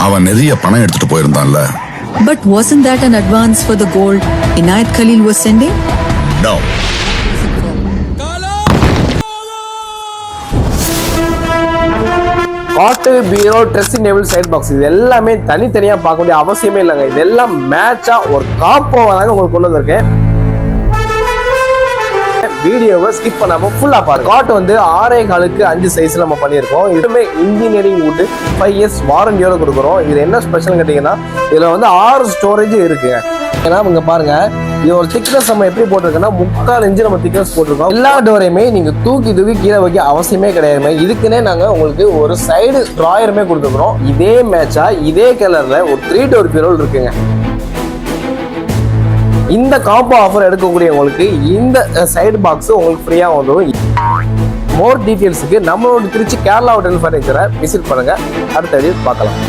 அவன் நிறைய பணம் எடுத்துட்டு போயிருந்தான்ல But wasn't that an advance for the gold Inayat Khalil was sending? No. காட்டு bureau dressing table side box இது எல்லாமே தனித்தனியா பார்க்க வேண்டிய அவசியமே இல்லைங்க இதெல்லாம் மேட்சா ஒரு காப்போ தாங்க உங்களுக்கு கொண்டு வந்திருக்கேன் வீடியோவை ஸ்கிப் பண்ணாம ஃபுல்லா பாருங்க. காட் வந்து ஆறே காலுக்கு அஞ்சு சைஸ்ல நம்ம பண்ணியிருக்கோம். இதுவுமே இன்ஜினியரிங் வுட்டு ஃபைவ் இயர்ஸ் வாரண்டியோட கொடுக்குறோம். இது என்ன ஸ்பெஷல் கேட்டீங்கன்னா இதுல வந்து ஆறு ஸ்டோரேஜ் இருக்குங்க ஏன்னா இங்க பாருங்க இதோட திக்னஸ் நம்ம எப்படி போட்டிருக்கோம்னா முக்கால் இன்ச்சு நம்ம திக்னஸ் போட்டிருக்கோம். எல்லா டோரையுமே நீங்க தூக்கி தூக்கி கீழே வைக்க அவசியமே கிடையாது. இதுக்குன்னே நாங்க உங்களுக்கு ஒரு சைடு ட்ராயருமே கொடுத்துருக்குறோம் இதே மேட்சா இதே கலர்ல ஒரு த்ரீ டோர் பீரோல் இருக்குங்க. இந்த காம்போ ஆஃபர் எடுக்கக்கூடியவங்களுக்கு இந்த சைடு பாக்ஸ் உங்களுக்கு ஃப்ரீயாக வந்துடும் மோர் டீட்டெயில்ஸுக்கு நம்மளோட திருச்சி கேரளா ஹோட்டல் ஃபர்னிச்சரை விசிட் பண்ணுங்கள் அடுத்த வீடியோ பார்க்கலாம்.